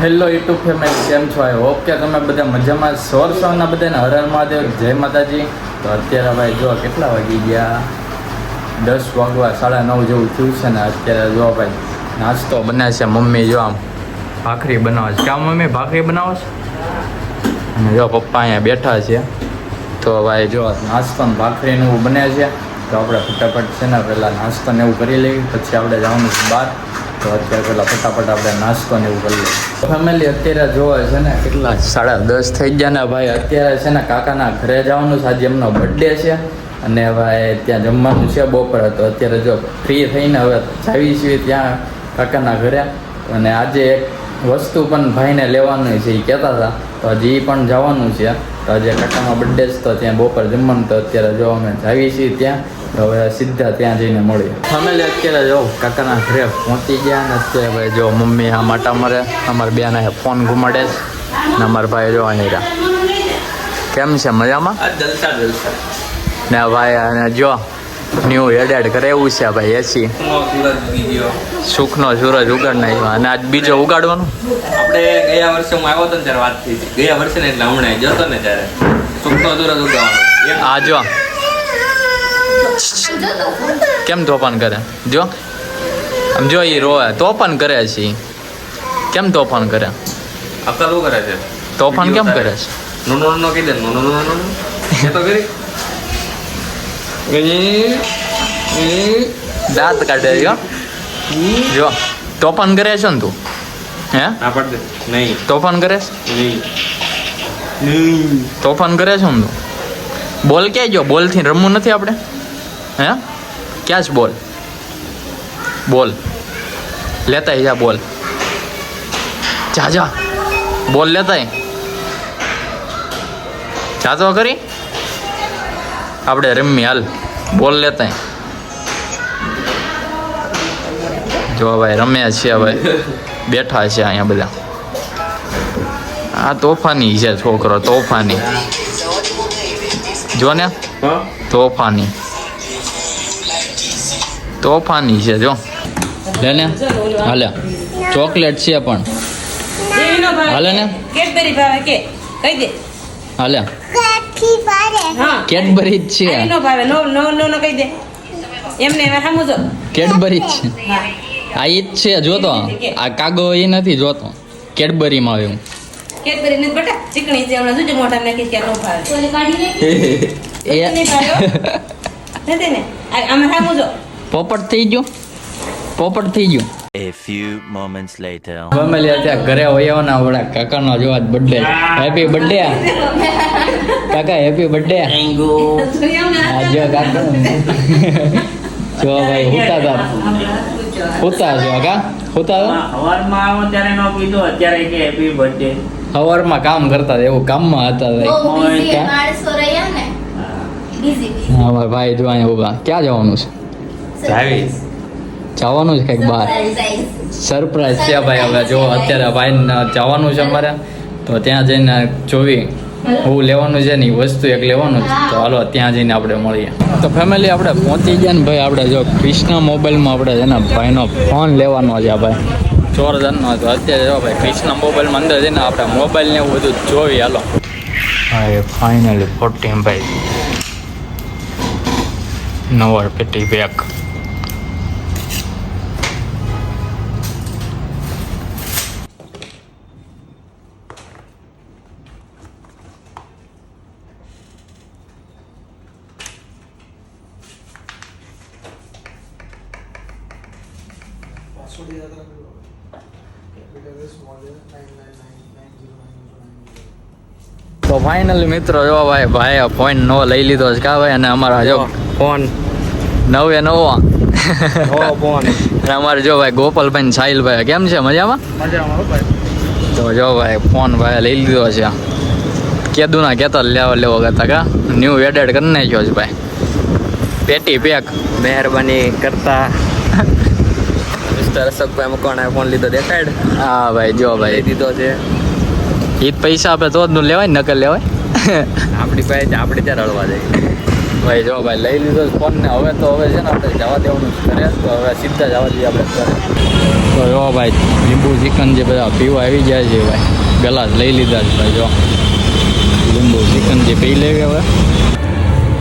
Hello YouTube family કેમ છો? I hope કે તમે બધા મજામાં સોર સોના બધાને હર હર મહાદેવ. જય માતાજી. તો અત્યારે ભાઈ જો કેટલા વાગી ગયા? દસ વાગવા, સાડા નવ જેવું થયું છે ને અત્યારે જો ભાઈ. નાસ્તો બનાવે છે મમ્મી, જો આમ ભાખરી બનાવે છે. ક્યાં મમ્મી? ભાખરી બનાવો છે? અને જો પપ્પા અહીંયા બેઠા છે. તો ભાઈ જો નાસ્તો ને ભાખરીનું બને છે. તો આપણે ફટાફટ છે ને, પહેલાં નાસ્તો ને એવું કરી લઈએ. પછી આપણે જવાનું છે બહાર. તો અત્યારે પેલા ફટાફટ આપણે નાસ્તો ને એવું કરી લઈએ. અત્યારે જોવે છે ને કેટલા સાડા દસ થઈ ગયા ને ભાઈ. અત્યારે છે ને કાકાના ઘરે જવાનું આજે એમનો બર્થડે છે અને ભાઈ ત્યાં જમવાનું છે બપોરે. તો અત્યારે જો ફ્રી થઈને હવે જાવી છીએ ત્યાં કાકાના ઘરે. અને આજે એક વસ્તુ પણ ભાઈને લેવાનું છે એ કહેતા હતા. તો હજી એ પણ જવાનું છે. તો આજે કાકાનો બર્થડે છે તો ત્યાં બપોર જમવાનું. તો અત્યારે જો અમે જાવી છીએ ત્યાં. હવે સીધા ત્યાં જઈને મળીએ ફેમિલી અત્યારે જો કાકાના ઘરે પહોંચી ગયા ને અત્યારે ભાઈ જો મમ્મી આ માટા મરે અમારા બેન અહીંયા ફોન ઘુમાડે છે ને અમારા ભાઈ જો અહીં રહ્યા. કેમ છે મજામાં? જલસા જલસા. ને ભાઈ અને જો ન્યૂ હેડેડ કરે એવું છે ભાઈ એસી સુખનો સૂરજ ઉગાડ નાખ્યો અને આજ બીજો ઉગાડવાનો? આપણે ગયા વર્ષે હું આવ્યો હતો ને ત્યારે વાત થઈ ગયા વર્ષે ને એટલે હમણાં જતો ને ત્યારે. સુખનો સૂરજ ઉગાવાનો એક આ જો. કેમ તોફાન કરે? જો. આમ જો એ રોવે. તોફાન કરે છે. કેમ તોફાન કરે? અક્કલ કરે છે. તોફાન કેમ કરે છે? નો નો નો કહી દે. નો નો નો એ તો કરી. દાંત કાઢે છે હો. જો. તોફાન કરે છે ને તું? હે? ના પડ દે. નહીં. તોફાન કરે છે? નહીં. તોફાન કરે છે ને તું? બોલ ક્યાં જો. બોલથી રમવું નથી આપણે? હે? ક્યાં છે બોલ? બોલ. લેતા જા બોલ. જા જા. બોલ લેતા જા તો કરી. આપણે રમી હાલ. બોલ લેતા જો ભાઈ રમ્યા છીએ ભાઈ બેઠા છે અહીંયા બધા. આ તોફાની છે છોકરો તોફાની. જો ને? તોફાની. તોફાની છે જો. લે ને હાલે. ચોકલેટ છે પણ. હાલે ને? કેડબરી ભાવે કે? કહી દે. હાલે. કેડબરી જ છે. નો ભાવે. નો નો નો નો કહી દે. એમને એમાં સમજો કેડબરી જ છે. આ ઈ જ છે જોતો. આ કાગો એ નથી જોતો. કેડબરીમાં આવ્યું. કેડબરી નથી બટા ચીકણી છે હમણાં જોજો મોઢા નાખી કે નો ભાવે. એ નહીં ભાવે નથી ને? આ- આમાં સમજો પોપટ થઈ ગયો. પોપટ થઈ ગયો. A few moments later. Family અત્યારે ઘરે વયો ના વડા કાકાનો જોવા આજ બર્થડે હેપી બર્થડે કાકા હેપી બર્થડે આ જો કાકા. જો ભાઈ હુતા તા હુતા જો કા હુતા તા? સવારમાં આવો ત્યારે નો કીધું અત્યારે કે હેપી બર્થડે સવારમાં કામ કરતા હતા એવું કામમાં હતા ભાઈ. માણસો રહ્યા ને. busy. હા ભાઈ જો અહીંયા ઊભા ક્યાં જવાનું છે? જાવી. જવાનું છે કંઈક બહાર. સરપ્રાઈઝ છે ભાઈ હવે જો અત્યારે ભાઈ જવાનું છે અમારે તો ત્યાં જઈને જોવી. હું લેવાનું છે ને એ વસ્તુ એક લેવાનું છે. તો હાલો ત્યાં જઈને આપણે મળીએ. તો ફેમિલી આપણે પહોંચી ગયા ને ભાઈ આપણે જો કૃષ્ણ મોબાઈલમાં આપણે છે ને ભાઈનો ફોન લેવાનો છે આ ભાઈ. જોરદારનો તો અત્યારે જો ભાઈ કૃષ્ણ મોબાઈલમાં અંદર જઈને આપણે મોબાઈલ ને એવું બધું જોવી. હાલો. હા એ ફાઇનલી ફોર્ટીન ભાઈ. નવર પેટી બેક તો ફાઇનલી મિત્રો જો ભાઈ ભાઈ ફોન નો લઈ લીધો છે. કા ભાઈ? અને અમારા જો ફોન. નવે નવો. ફોન. અને અમારે જો ભાઈ ગોપાલભાઈ ને સાહિલભાઈ કેમ છે? મજામાં? તો જો ભાઈ ફોન ભાઈ લઈ લીધો છે. કેદું ના કેતા લેવા લેવો કરતા કા? ન્યૂ એડેડ કરી નાખ્યો છે ભાઈ. પેટી પેક મહેરબાની કરતા. અશોકભાઈ મકવાણાએ ફોન લીધો? દેખાડ? હા ભાઈ જો ભાઈ. દીધો છે. એ પૈસા આપે તો જ નું લેવાય નકલ લેવાય. આપણી પાસે આપણે ત્યાં રડવા જાય ભાઈ જો ભાઈ લઈ લીધો ફોન ને. હવે તો હવે છે ને આપણે જવા દેવાનું કરે તો હવે સીધા જવા દઈએ આપણે ઘરે. તો જો ભાઈ લીંબુ ચિકન જે બધા પીવા આવી જાય છે ભાઈ. ગલાસ લઈ લીધા છે ભાઈ જો. લીંબુ ચિકન જે પી લેવી હવે.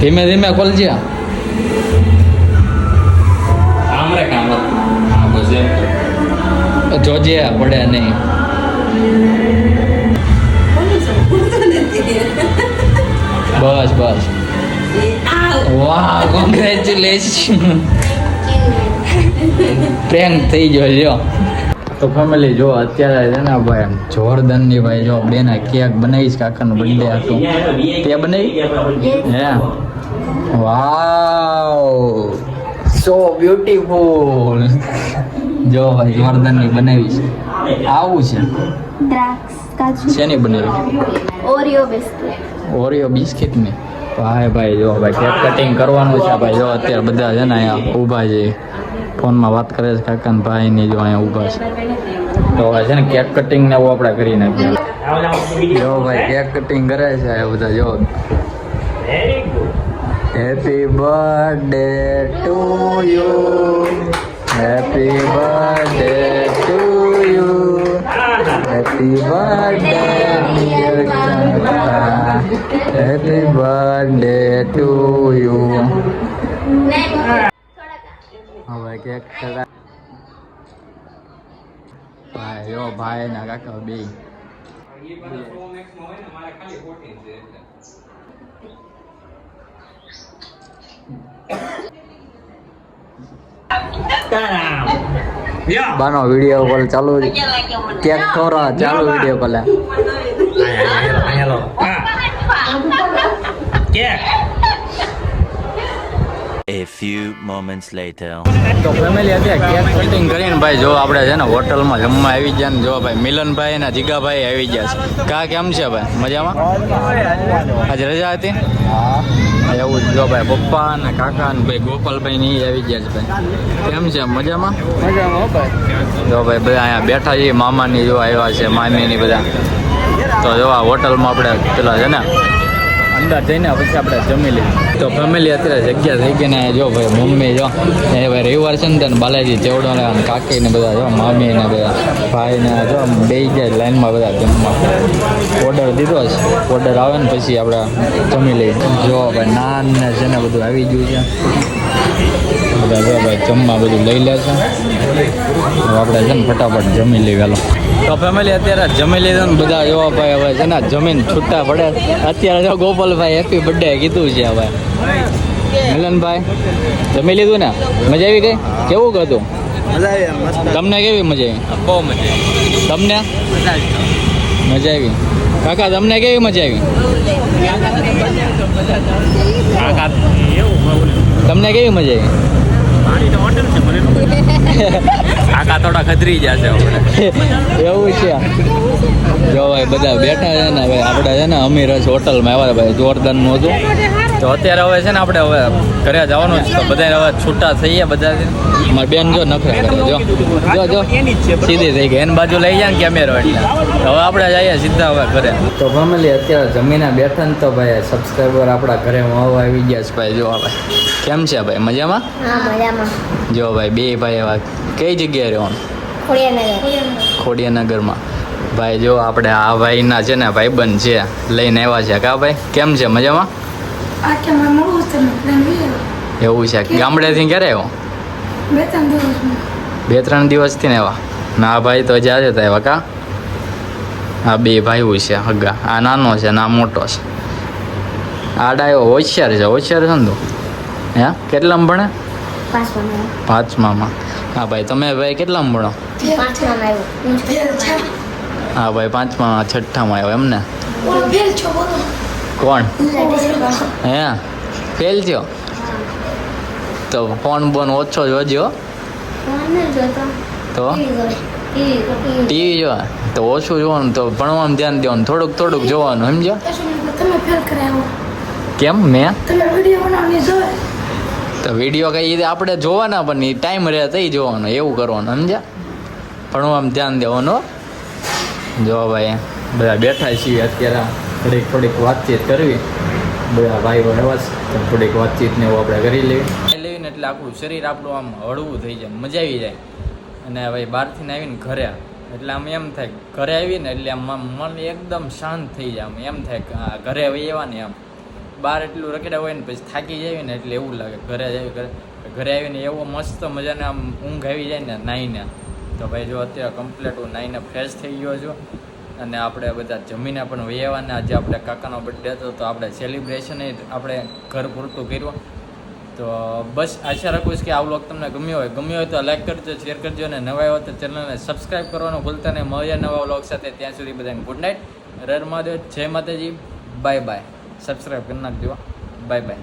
ધીમે ધીમે ખોલજે હા જોજે પડે નહીં. બસ બસ. વાહ કોંગ્રેચ્યુલેશન પ્રેન્ક થઈ ગયો જો તો ફેમિલી જો અત્યારે છે ને ભાઈ એમ જોરદનની ભાઈ, જો બેના કેક બનાવીશ, કાકાનો બર્થડે હતો. તે બનાવી? હે? વાવ. સો બ્યુટીફુલ જો ભાઈ જોરદારની છે. આવું છે. દ્રાક્ષ કાજુ. શેની બનાવી? Oreo biscuit. ઓરિયો બિસ્કિટની? ભાઈ ભાઈ જો ભાઈ કેક કટિંગ કરવાનું છે ભાઈ. જો અત્યારે બધા છે ને અહીંયા ઊભા છે. ફોનમાં વાત કરે છે કાકા ને ભાઈ ની જો અહીંયા ઊભા છે. તો હવે છે ને કેક કટિંગ ને એવું આપણે કરી નાખ્યું જો ભાઈ કેક કટિંગ કરે છે આ બધા જો. Happy birthday to you happy birthday to you happy birthday dear happy birthday to you હવે કેક ખરા. ભાઈ યો ભાઈ ના કાકા બે બાનો વીડિયો કોલ ચાલુ કેક ખોરા ચાલુ વીડિયો કોલે A few moments later. તો ફેમિલી અત્યારે કેક કટિંગ કરીને ભાઈ જો આપણે છે ને હોટલમાં જમવા આવી ગયા ને જો ભાઈ મિલનભાઈ અને જીગાભાઈ આવી ગયા છે. કા કેમ છે ભાઈ? મજામાં? આજે રજા હતી? એવું જો ભાઈ પપ્પા અને કાકા ને ભાઈ ગોપાલભાઈ ની આવી ગયા છે ભાઈ. કેમ છે? મજામાં? મજામાં જો ભાઈ બધા અહીંયા બેઠા છીએ મામાની જો આવ્યા છે મામીની બધા. તો જો આ હોટલમાં આપણે પેલા છે ને અંદર જઈને પછી આપણે જમી લઈએ. તો ફેમિલી અત્યારે જગ્યા થઈ ગઈ ને જો ભાઈ, મમ્મી જો, એ ભાઈ રવિવાર છે ને તને બાલાજી ચેવડો ને કાકી ને બધા જો, મામી ને બધા, ભાઈ ને જો બે ગયા લાઈનમાં બધા જમવા. ઓર્ડર દીધો છે ઓર્ડર આવે ને પછી આપણે જમી લઈએ. જો ભાઈ, નાન ને છે ને બધું આવી ગયું છે. બધા જો ભાઈ જમવા બધું લઈ લે છે. આપણે છે ને ફટાફટ જમી લઈએ વહેલો. તો ફેમિલી અત્યારે જમી લીધો ને બધા એવા ભાઈ હવે છે ને જમીન છૂટા પડે. અત્યારે જો ગોપાલભાઈ હેપી બર્થડે કીધું છે હવે. મિલનભાઈ જમી લીધું ને? મજા આવી ગઈ? કેવું હતું? તમને કેવી મજા આવી? બહુ મજા આવી. તમને? મજા આવી. કાકા તમને કેવી મજા આવી? તમને કેવી મજા આવી? કાકા થોડા ખતરી જશે છે એવું છે. જો ભાઈ બધા બેઠા છે ને ભાઈ આપણે છે ને અમીર હોટલમાં આવ્યા ભાઈ જોરદારનું હતું. તો અત્યારે હવે છે ને આપણે હવે ઘરે જવાનું છે તો બધા હવે છૂટા થઈએ બધા મારી બેન જો નખરા કરે જો. જો જો. સીધી થઈ ગઈ. એની બાજુ લઈ જાય ને કેમેરો એટલે હવે આપણે જઈએ સીધા હવે ઘરે. તો ફેમિલી અત્યારે જમીને બેઠા ને તો ભાઈ સબસ્ક્રાઈબર આપણા ઘરે મળવા આવી ગયા છે ભાઈ જો હવે. કેમ છે ભાઈ મજામાં. જો ભાઈ બે ભાઈ એવા. કઈ જગ્યાએ રહેવાનું? ખોડિયાનગર. ખોડિયાનગરમાં. ભાઈ જો આપણે આ ભાઈના છે ને ભાઈબંધ છે લઈને આવ્યા છે. કા ભાઈ કેમ છે? મજામાં? એવું છે ગામડેથી ક્યારે આવ્યો બે ત્રણ દિવસથી ને એવા ના આ ભાઈ તો જ્યાં આજે એવા કા આ બે ભાઈઓ છે હગા આ નાનો છે ના મોટો છે આ ડાયો હોશિયાર છે હોશિયાર છે ને તું હે કેટલામાં ભણે પાંચમાં પાંચમામાં હા ભાઈ તમે ભાઈ કેટલામાં ભણો હા ભાઈ પાંચમા છઠ્ઠામાં આવ્યો એમને કોણ? હે? ફેલ થયો? તો ફોન બોન ઓછો જોજો. તો? ટીવી જોવા તો ઓછું જોવાનું તો ભણવામાં ધ્યાન દેવાનું થોડુંક થોડુંક જોવાનું સમજો? કેમ? મેં? તો વીડિયો કઈ રીતે? આપણે જોવાના પણ એ ટાઈમ રહે તો જોવાનો એવું કરવાનું સમજ્યા? ભણવામાં ધ્યાન દેવાનું જો ભાઈ બધા બેઠા છીએ અત્યારે. થોડીક થોડીક વાતચીત કરવી. બધા ભાઈઓ એવા છે થોડીક વાતચીત ને એવું આપણે કરી લેવી લેવી ને એટલે આખું શરીર આપણું આમ હળવું થઈ જાય, મજા આવી જાય. અને હવે બહારથી આવીને ઘરે એટલે આમ એમ થાય, ઘરે આવીને એટલે આમ મન એકદમ શાંત થઈ જાય, આમ એમ થાય કે આ ઘરે આવી આવવાની આમ. બહાર એટલું રખડ્યા હોય ને પછી થાકી જાય ને એટલે એવું લાગે, ઘરે જાય ઘરે ઘરે આવીને એવો મસ્ત મજાને આમ ઊંઘ આવી જાય ને નાહીને તો ભાઈ જો અત્યારે કમ્પ્લીટ હું નાહીને ફ્રેશ થઈ ગયો છું. અને આપણે બધા જમીને પણ વૈયાવાને આજે આપણે કાકાનો બર્થડે હતો તો આપણે સેલિબ્રેશન આપણે ઘર પૂરતું કર્યું. તો બસ આશા રાખું છું કે આ વ્લોગ તમને ગમ્યો હોય. ગમ્યો હોય તો લાઈક કરજો શેર કરજો અને નવા હોય તો ચેનલને સબસ્ક્રાઈબ કરવાનું ભૂલતા નહીં. મળ્યા નવા વ્લોગ સાથે. ત્યાં સુધી બધાને ગુડ નાઇટ રર મહાદેવ. જય માતાજી. બાય બાય સબસ્ક્રાઈબ કરી નાખજો. Bye bye